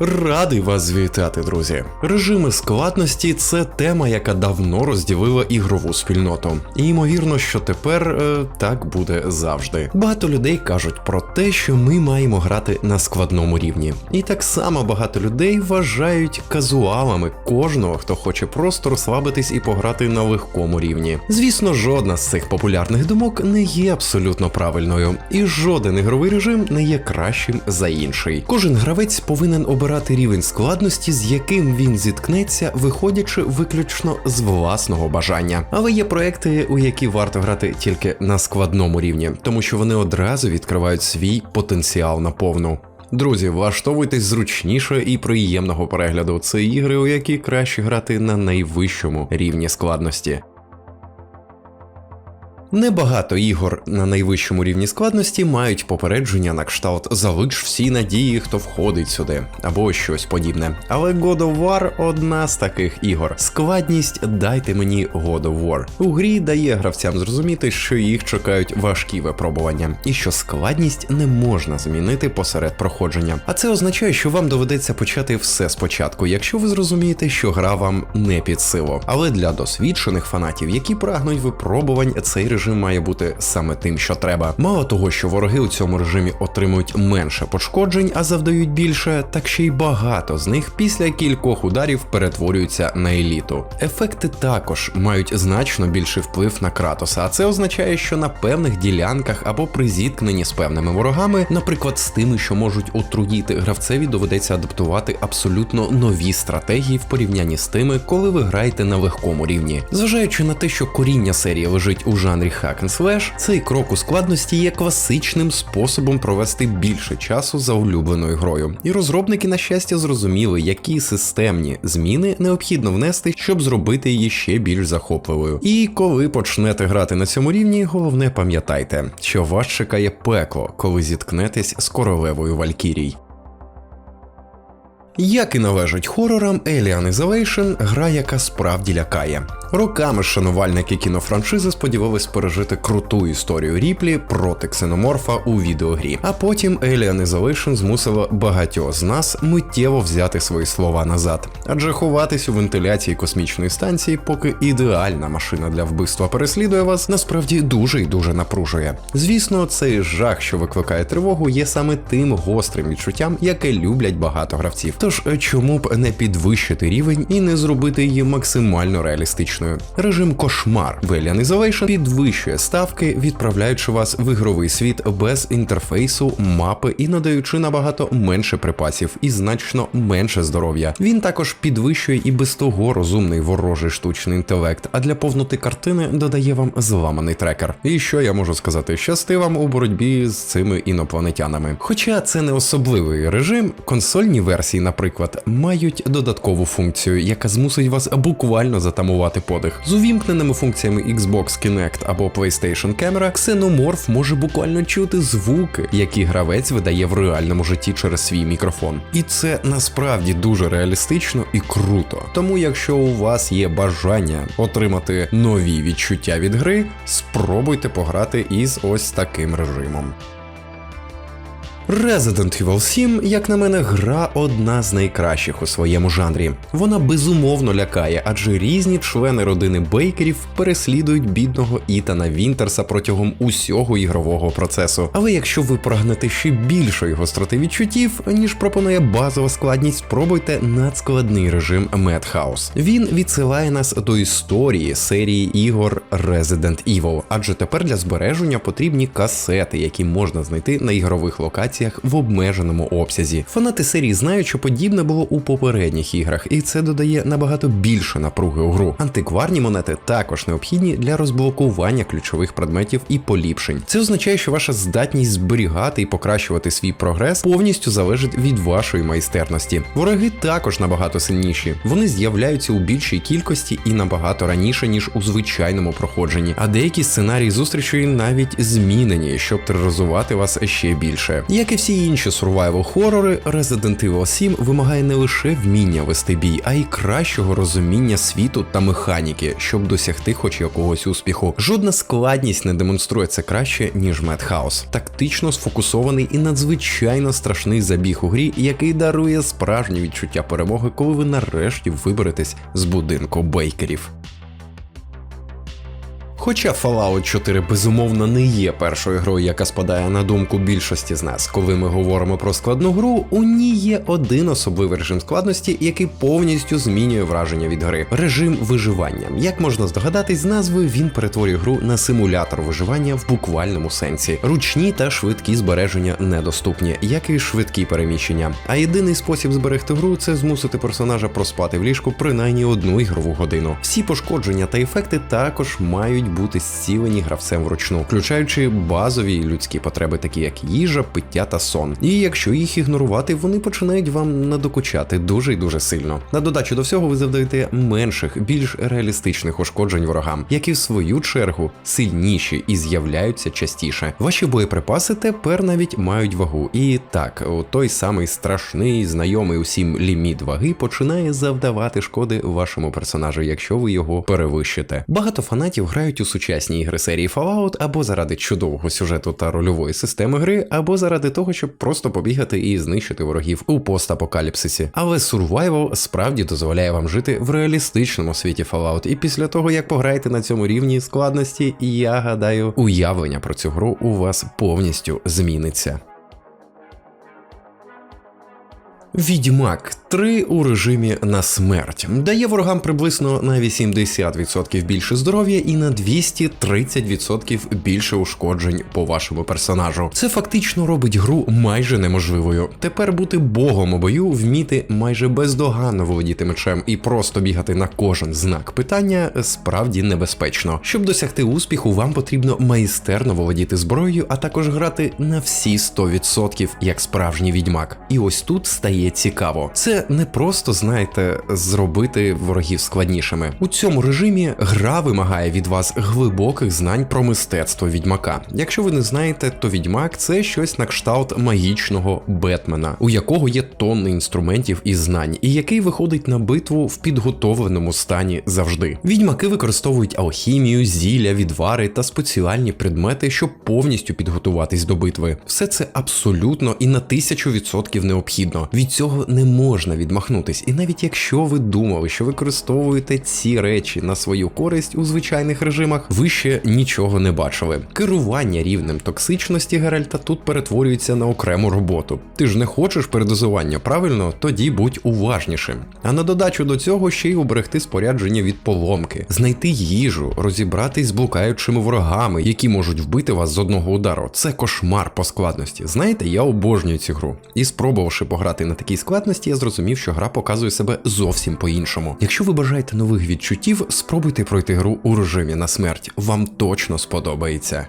Радий вас вітати, друзі. Режими складності це тема, яка давно розділила ігрову спільноту. І ймовірно, що тепер е, так буде завжди. Багато людей кажуть про те, що ми маємо грати на складному рівні. І так само багато людей вважають казуалами кожного, хто хоче просто розслабитись і пограти на легкому рівні. Звісно, жодна з цих популярних думок не є абсолютно правильною, і жоден ігровий режим не є кращим за інший. Кожен гравець повинен обирати рівень складності, з яким він зіткнеться, виходячи виключно з власного бажання. Але є проекти, у які варто грати тільки на складному рівні, тому що вони одразу відкривають свій потенціал наповну. Друзі, влаштовуйтесь зручніше і приємного перегляду. Це ігри, у які краще грати на найвищому рівні складності. Небагато ігор на найвищому рівні складності мають попередження на кшталт залиш всі надії, хто входить сюди, або щось подібне. Але God of War одна з таких ігор. Складність дайте мені God of War. У грі дає гравцям зрозуміти, що їх чекають важкі випробування, і що складність не можна змінити посеред проходження. А це означає, що вам доведеться почати все спочатку, якщо ви зрозумієте, що гра вам не під силу. Але для досвідчених фанатів, які прагнуть випробувань, цей режим має бути саме тим, що треба. Мало того, що вороги у цьому режимі отримують менше пошкоджень, а завдають більше, так ще й багато з них після кількох ударів перетворюються на еліту. Ефекти також мають значно більший вплив на Кратоса, а це означає, що на певних ділянках або при зіткненні з певними ворогами, наприклад, з тими, що можуть отруїти гравцеві, доведеться адаптувати абсолютно нові стратегії в порівнянні з тими, коли ви граєте на легкому рівні. Зважаючи на те, що коріння серії лежить у жанрі Hack and Slash, цей крок у складності є класичним способом провести більше часу за улюбленою грою. І розробники, на щастя, зрозуміли, які системні зміни необхідно внести, щоб зробити її ще більш захопливою. І коли почнете грати на цьому рівні, головне пам'ятайте, що вас чекає пекло, коли зіткнетесь з королевою Валькірій. Як і належить хорорам, Alien Isolation – гра, яка справді лякає. Роками шанувальники кінофраншизи сподівались пережити круту історію Ріплі проти ксеноморфа у відеогрі. А потім Alien Isolation змусила багатьох з нас миттєво взяти свої слова назад. Адже ховатись у вентиляції космічної станції, поки ідеальна машина для вбивства переслідує вас, насправді дуже і дуже напружує. Звісно, цей жах, що викликає тривогу, є саме тим гострим відчуттям, яке люблять багато гравців. Тож е, чому б не підвищити рівень і не зробити її максимально реалістичною? Режим кошмар Alien Isolation підвищує ставки, відправляючи вас в ігровий світ без інтерфейсу, мапи і надаючи набагато менше припасів і значно менше здоров'я. Він також підвищує і без того розумний ворожий штучний інтелект, а для повноти картини додає вам зламаний трекер. І що я можу сказати? Щасти вам у боротьбі з цими інопланетянами. Хоча це не особливий режим, консольні версії, наприклад, мають додаткову функцію, яка змусить вас буквально затамувати подих. З увімкненими функціями Xbox Kinect або PlayStation Camera, ксеноморф може буквально чути звуки, які гравець видає в реальному житті через свій мікрофон. І це насправді дуже реалістично і круто. Тому, якщо у вас є бажання отримати нові відчуття від гри, спробуйте пограти із ось таким режимом. Resident Evil 7, як на мене, гра одна з найкращих у своєму жанрі. Вона безумовно лякає, адже різні члени родини Бейкерів переслідують бідного Ітана Вінтерса протягом усього ігрового процесу. Але якщо ви прагнете ще більшої гостроти відчуттів, ніж пропонує базова складність, спробуйте надскладний режим Madhouse. Він відсилає нас до історії серії ігор Resident Evil, адже тепер для збереження потрібні касети, які можна знайти на ігрових локаціях в обмеженому обсязі. Фанати серії знають, що подібне було у попередніх іграх, і це додає набагато більше напруги у гру. Антикварні монети також необхідні для розблокування ключових предметів і поліпшень. Це означає, що ваша здатність зберігати і покращувати свій прогрес повністю залежить від вашої майстерності. Вороги також набагато сильніші. Вони з'являються у більшій кількості і набагато раніше, ніж у звичайному проходженні. А деякі сценарії зустрічей навіть змінені, щоб тероризувати вас ще більше. Як Як і всі інші survival хорори, Resident Evil 7 вимагає не лише вміння вести бій, а й кращого розуміння світу та механіки, щоб досягти хоч якогось успіху. Жодна складність не демонструє це краще, ніж Madhouse. Тактично сфокусований і надзвичайно страшний забіг у грі, який дарує справжнє відчуття перемоги, коли ви нарешті виберетесь з будинку бейкерів. Хоча Fallout 4 безумовно не є першою грою, яка спадає на думку більшості з нас, коли ми говоримо про складну гру, у ній є один особливий режим складності, який повністю змінює враження від гри режим виживання. Як можна здогадатись, з назви він перетворює гру на симулятор виживання в буквальному сенсі. Ручні та швидкі збереження недоступні, як і швидкі переміщення. А єдиний спосіб зберегти гру це змусити персонажа проспати в ліжку принаймні одну ігрову годину. Всі пошкодження та ефекти також мають бути зцілені гравцем вручну, включаючи базові людські потреби, такі як їжа, пиття та сон. І якщо їх ігнорувати, вони починають вам надокучати дуже і дуже сильно. На додачу до всього ви завдаєте менших, більш реалістичних ушкоджень ворогам, які в свою чергу сильніші і з'являються частіше. Ваші боєприпаси тепер навіть мають вагу. І так, той самий страшний, знайомий усім ліміт ваги починає завдавати шкоди вашому персонажу, якщо ви його перевищите. Багато фанатів грають у сучасні ігри серії Fallout або заради чудового сюжету та рольової системи гри, або заради того, щоб просто побігати і знищити ворогів у постапокаліпсисі. Але Survival справді дозволяє вам жити в реалістичному світі Fallout. І після того, як пограєте на цьому рівні складності, я гадаю, уявлення про цю гру у вас повністю зміниться. Відьмак 3 у режимі на смерть дає ворогам приблизно на 80% більше здоров'я і на 230% більше ушкоджень по вашому персонажу. Це фактично робить гру майже неможливою. Тепер бути богом у бою, вміти майже бездоганно володіти мечем і просто бігати на кожен знак питання справді небезпечно. Щоб досягти успіху, вам потрібно майстерно володіти зброєю, а також грати на всі 100% як справжній відьмак. І ось тут стає цікаво. Це не просто, знаєте, зробити ворогів складнішими. У цьому режимі гра вимагає від вас глибоких знань про мистецтво відьмака. Якщо ви не знаєте, то відьмак це щось на кшталт магічного Бетмена, у якого є тонни інструментів і знань, і який виходить на битву в підготовленому стані завжди. Відьмаки використовують алхімію, зілля, відвари та спеціальні предмети, щоб повністю підготуватись до битви. Все це абсолютно і на тисячу відсотків необхідно. Від цього не можна відмахнутись. І навіть якщо ви думали, що використовуєте ці речі на свою користь у звичайних режимах, ви ще нічого не бачили. Керування рівнем токсичності Геральта тут перетворюється на окрему роботу. Ти ж не хочеш передозування, правильно? Тоді будь уважнішим. А на додачу до цього ще й уберегти спорядження від поломки, знайти їжу, розібратись з блукаючими ворогами, які можуть вбити вас з одного удару. Це кошмар по складності. Знаєте, я обожнюю цю гру. І спробувавши пограти на такій складності, я зрозумів, що гра показує себе зовсім по-іншому. Якщо ви бажаєте нових відчуттів, спробуйте пройти гру у режимі на смерть. Вам точно сподобається.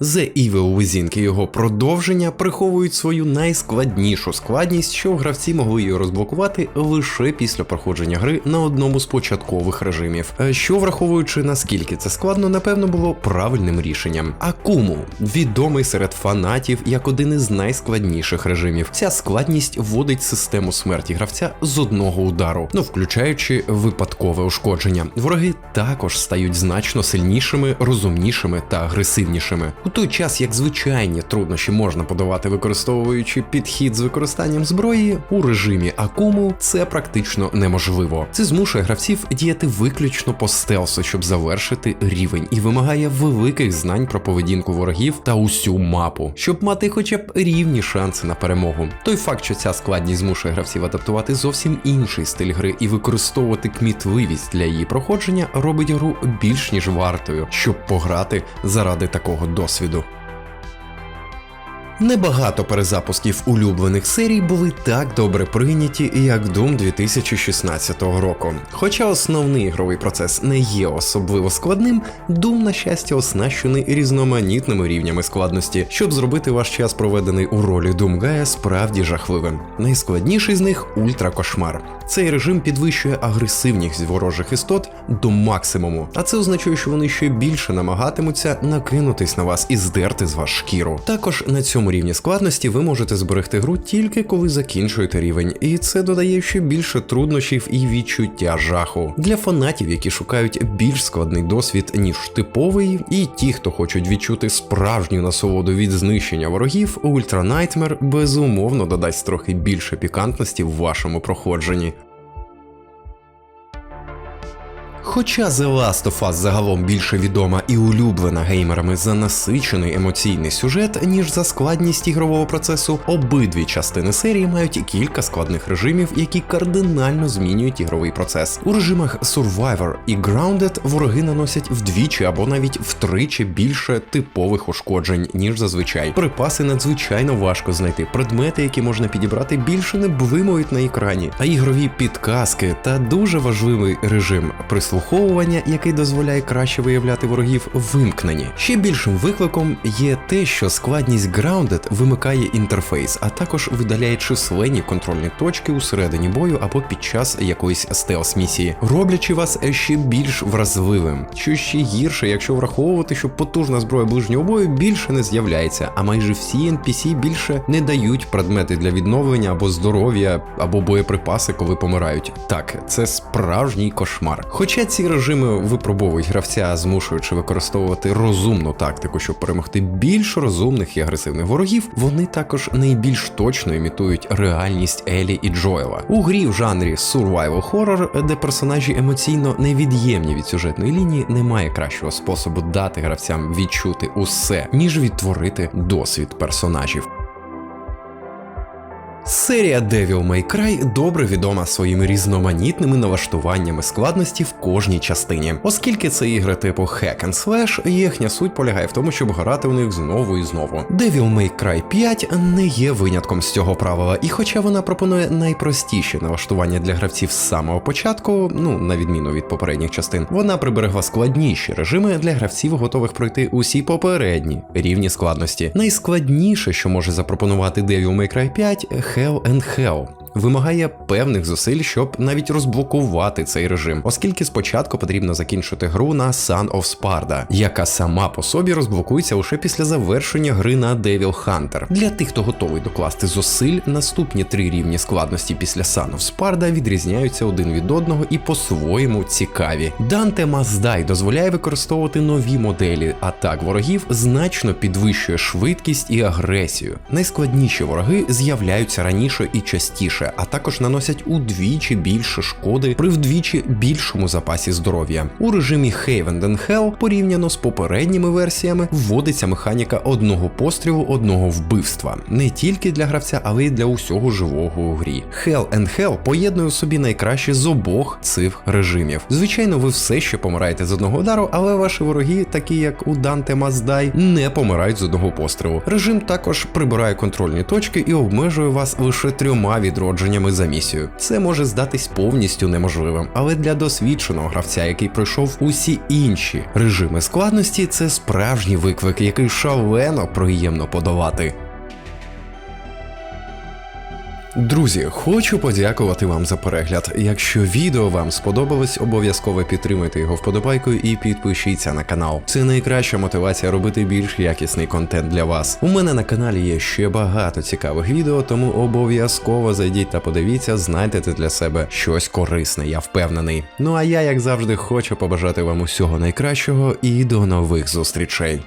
The Evil Within і його продовження приховують свою найскладнішу складність, що гравці могли її розблокувати лише після проходження гри на одному з початкових режимів. Е, Що враховуючи наскільки це складно, напевно було правильним рішенням. Акуму відомий серед фанатів як один із найскладніших режимів. Ця складність вводить систему смерті гравця з одного удару, ну включаючи випадкове ушкодження. Вороги також стають значно сильнішими, розумнішими та агресивнішими. У той час, як звичайні труднощі можна подавати, використовуючи підхід з використанням зброї, у режимі Акуму це практично неможливо. Це змушує гравців діяти виключно по стелсу, щоб завершити рівень, і вимагає великих знань про поведінку ворогів та усю мапу, щоб мати хоча б рівні шанси на перемогу. Той факт, що ця складність змушує гравців адаптувати зовсім інший стиль гри і використовувати кмітливість для її проходження, робить гру більш ніж вартою, щоб пограти заради такого досвіду досвіду. Небагато перезапусків улюблених серій були так добре прийняті, як Doom 2016 року. Хоча основний ігровий процес не є особливо складним, Doom, на щастя, оснащений різноманітними рівнями складності, щоб зробити ваш час, проведений у ролі Думгая, справді жахливим. Найскладніший з них ультракошмар. Цей режим підвищує агресивність ворожих істот до максимуму, а це означає, що вони ще більше намагатимуться накинутись на вас і здерти з вас шкіру. Також на цьому рівні складності ви можете зберегти гру тільки коли закінчуєте рівень, і це додає ще більше труднощів і відчуття жаху для фанатів, які шукають більш складний досвід ніж типовий, і ті, хто хочуть відчути справжню насолоду від знищення ворогів, Ultra Nightmare безумовно додасть трохи більше пікантності в вашому проходженні. Хоча The Last of Us загалом більше відома і улюблена геймерами за насичений емоційний сюжет, ніж за складність ігрового процесу, обидві частини серії мають кілька складних режимів, які кардинально змінюють ігровий процес. У режимах Survivor і Grounded вороги наносять вдвічі або навіть втричі більше типових ушкоджень, ніж зазвичай. Припаси надзвичайно важко знайти. Предмети, які можна підібрати, більше не блимають на екрані, а ігрові підказки та дуже важливий режим прислухання прослуховування, який дозволяє краще виявляти ворогів, вимкнені. Ще більшим викликом є те, що складність Grounded вимикає інтерфейс, а також видаляє численні контрольні точки у середині бою або під час якоїсь стелс місії, роблячи вас ще більш вразливим. Що ще гірше, якщо враховувати, що потужна зброя ближнього бою більше не з'являється, а майже всі NPC більше не дають предмети для відновлення або здоров'я, або боєприпаси, коли помирають. Так, це справжній кошмар. Хоча ці режими випробовують гравця, змушуючи використовувати розумну тактику, щоб перемогти більш розумних і агресивних ворогів, вони також найбільш точно імітують реальність Елі і Джоела. У грі в жанрі survival horror, де персонажі емоційно невід'ємні від сюжетної лінії, немає кращого способу дати гравцям відчути усе, ніж відтворити досвід персонажів. Серія Devil May Cry добре відома своїми різноманітними налаштуваннями складності в кожній частині, оскільки це ігри типу Hack and Slash, їхня суть полягає в тому, щоб грати у них знову і знову. Devil May Cry 5 не є винятком з цього правила, і хоча вона пропонує найпростіші налаштування для гравців з самого початку, ну на відміну від попередніх частин, вона приберегла складніші режими для гравців, готових пройти усі попередні рівні складності. Найскладніше, що може запропонувати Devil May Cry 5 Hell and Hell вимагає певних зусиль, щоб навіть розблокувати цей режим, оскільки спочатку потрібно закінчити гру на Sun of Sparda, яка сама по собі розблокується лише після завершення гри на Devil Hunter. Для тих, хто готовий докласти зусиль, наступні три рівні складності після Sun of Sparda відрізняються один від одного і по-своєму цікаві. Dante Must дозволяє використовувати нові моделі атак ворогів, значно підвищує швидкість і агресію. Найскладніші вороги з'являються раніше і частіше а також наносять удвічі більше шкоди при вдвічі більшому запасі здоров'я. У режимі Haven and Hell порівняно з попередніми версіями вводиться механіка одного пострілу, одного вбивства не тільки для гравця, але й для усього живого у грі. Hell and Hell поєднує в собі найкраще з обох цих режимів. Звичайно, ви все ще помираєте з одного удару, але ваші вороги, такі як у Must Die, не помирають з одного пострілу. Режим також прибирає контрольні точки і обмежує вас лише трьома відродженнями надходженнями за місію. Це може здатись повністю неможливим, але для досвідченого гравця, який пройшов усі інші режими складності, це справжній виклик, який шалено приємно подолати. Друзі, хочу подякувати вам за перегляд. Якщо відео вам сподобалось, обов'язково підтримуйте його вподобайкою і підпишіться на канал. Це найкраща мотивація робити більш якісний контент для вас. У мене на каналі є ще багато цікавих відео, тому обов'язково зайдіть та подивіться, знайдете для себе щось корисне, я впевнений. Ну а я, як завжди, хочу побажати вам усього найкращого і до нових зустрічей.